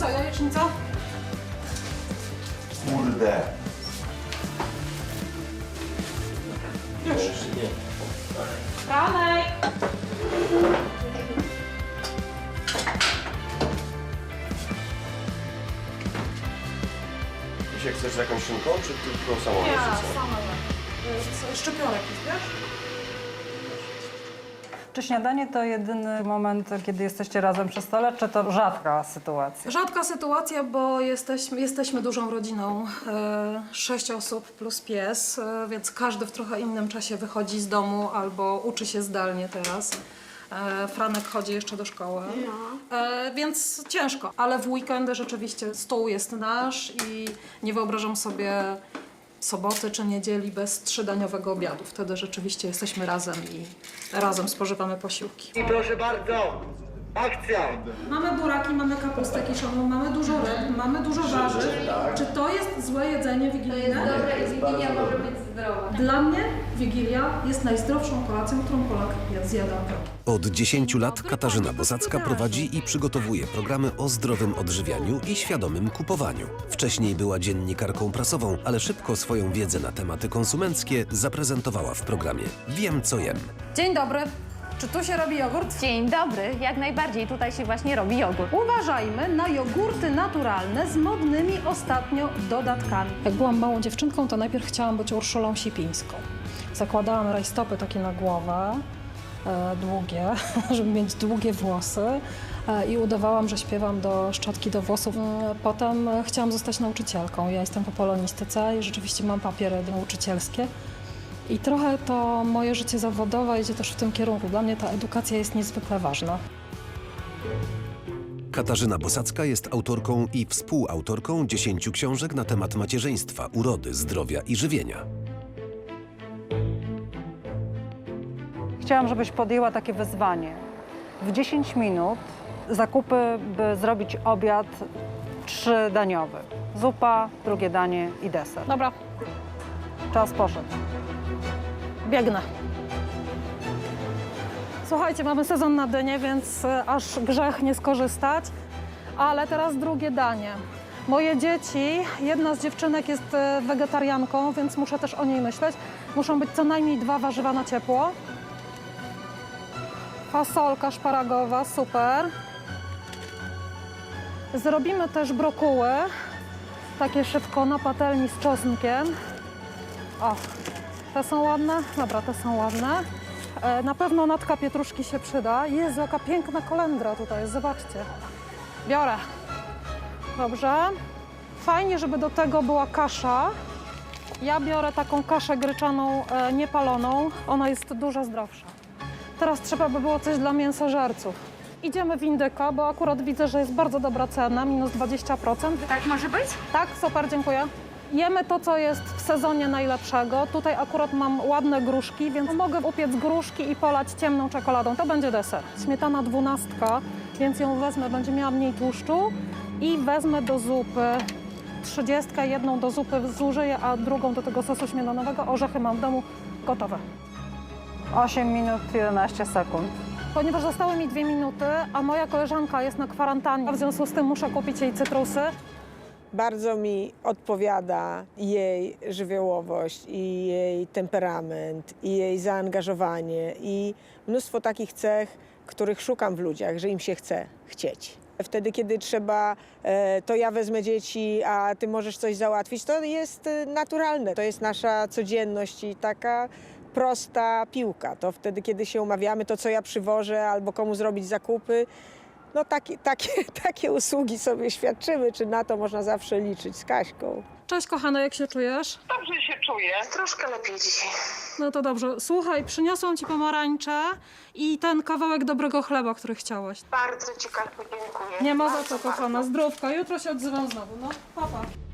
co, jajecznica? Kurde. Już. Franek! Dzisiaj chcesz z jakąś szynką, czy tylko samą Ja, jajecznicą? sama. Y, Szczepionek jest, wiesz? Czy śniadanie to jedyny moment, kiedy jesteście razem przy stole, czy to rzadka sytuacja? Rzadka sytuacja, bo jesteśmy, jesteśmy dużą rodziną, e, sześć osób plus pies, e, więc każdy w trochę innym czasie wychodzi z domu albo uczy się zdalnie teraz. E, Franek chodzi jeszcze do szkoły, e, więc ciężko. Ale w weekendy rzeczywiście stół jest nasz i nie wyobrażam sobie soboty czy niedzieli bez trzydaniowego obiadu. Wtedy rzeczywiście jesteśmy razem i razem spożywamy posiłki. I proszę bardzo, akcja! Mamy buraki, mamy kapustę kiszoną, mamy dużo ryb, mamy dużo warzyw. Czy to jest złe jedzenie wigilijne? Dobra, i Wigilia może być zdrowa. Dla mnie Wigilia jest najzdrowszą kolacją, którą Polak zjada. Od 10 lat Katarzyna Bosacka prowadzi i przygotowuje programy o zdrowym odżywianiu i świadomym kupowaniu. Wcześniej była dziennikarką prasową, ale szybko swoją wiedzę na tematy konsumenckie zaprezentowała w programie Wiem co jem. Dzień dobry. Czy tu się robi jogurt? Dzień dobry, jak najbardziej tutaj się właśnie robi jogurt. Uważajmy na jogurty naturalne z modnymi ostatnio dodatkami. Jak byłam małą dziewczynką, to najpierw chciałam być Urszulą Sipińską. Zakładałam rajstopy takie na głowę, e, długie, żeby mieć długie włosy e, i udawałam, że śpiewam do szczotki do włosów. E, Potem e, chciałam zostać nauczycielką. Ja jestem po polonistyce i rzeczywiście mam papiery nauczycielskie. I trochę to moje życie zawodowe idzie też w tym kierunku. Dla mnie ta edukacja jest niezwykle ważna. Katarzyna Bosacka jest autorką i współautorką 10 książek na temat macierzyństwa, urody, zdrowia i żywienia. Chciałam, żebyś podjęła takie wyzwanie. W 10 minut zakupy, by zrobić obiad trzydaniowy. Zupa, drugie danie i deser. Dobra, Czas poszedł. Biegnę. Słuchajcie, mamy sezon na dynie, więc e, aż grzech nie skorzystać. Ale teraz drugie danie. Moje dzieci, jedna z dziewczynek jest e, wegetarianką, więc muszę też o niej myśleć. Muszą być co najmniej dwa warzywa na ciepło. Fasolka szparagowa, super. Zrobimy też brokuły, takie szybko na patelni z czosnkiem. O, te są ładne? Dobra, te są ładne. E, na pewno natka pietruszki się przyda. Jezu, jaka piękna kolendra tutaj jest, zobaczcie. Biorę. Dobrze. Fajnie, żeby do tego była kasza. Ja biorę taką kaszę gryczaną, e, niepaloną. Ona jest dużo zdrowsza. Teraz trzeba by było coś dla mięsożerców. Idziemy w indyka, bo akurat widzę, że jest bardzo dobra cena, minus 20%. Tak może być? Tak, super, dziękuję. Jemy to, co jest w sezonie najlepszego. Tutaj akurat mam ładne gruszki, więc mogę upiec gruszki i polać ciemną czekoladą. To będzie deser. Śmietana dwunastka, więc ją wezmę, będzie miała mniej tłuszczu. I wezmę do zupy trzydziestkę, jedną do zupy zużyję, a drugą do tego sosu śmietanowego. Orzechy mam w domu gotowe. 8 minut 11 sekund. Ponieważ zostały mi dwie minuty, a moja koleżanka jest na kwarantannie, w związku z tym muszę kupić jej cytrusy. Bardzo mi odpowiada jej żywiołowość i jej temperament i jej zaangażowanie i mnóstwo takich cech, których szukam w ludziach, że im się chce chcieć. Wtedy, kiedy trzeba, e, to ja wezmę dzieci, a ty możesz coś załatwić, to jest e, naturalne. To jest nasza codzienność i taka prosta piłka. To wtedy, kiedy się umawiamy, to co ja przywożę albo komu zrobić zakupy, no takie, takie, takie usługi sobie świadczymy, czy na to można zawsze liczyć z Kaśką. Cześć kochana, jak się czujesz? Dobrze się czuję. Troszkę lepiej dzisiaj. No to dobrze. Słuchaj, przyniosłam ci pomarańcze i ten kawałek dobrego chleba, który chciałaś. Bardzo Ci dziękuję. Nie ma za co, kochana. Zdrówka. Jutro się odzywam znowu. No, papa. Pa.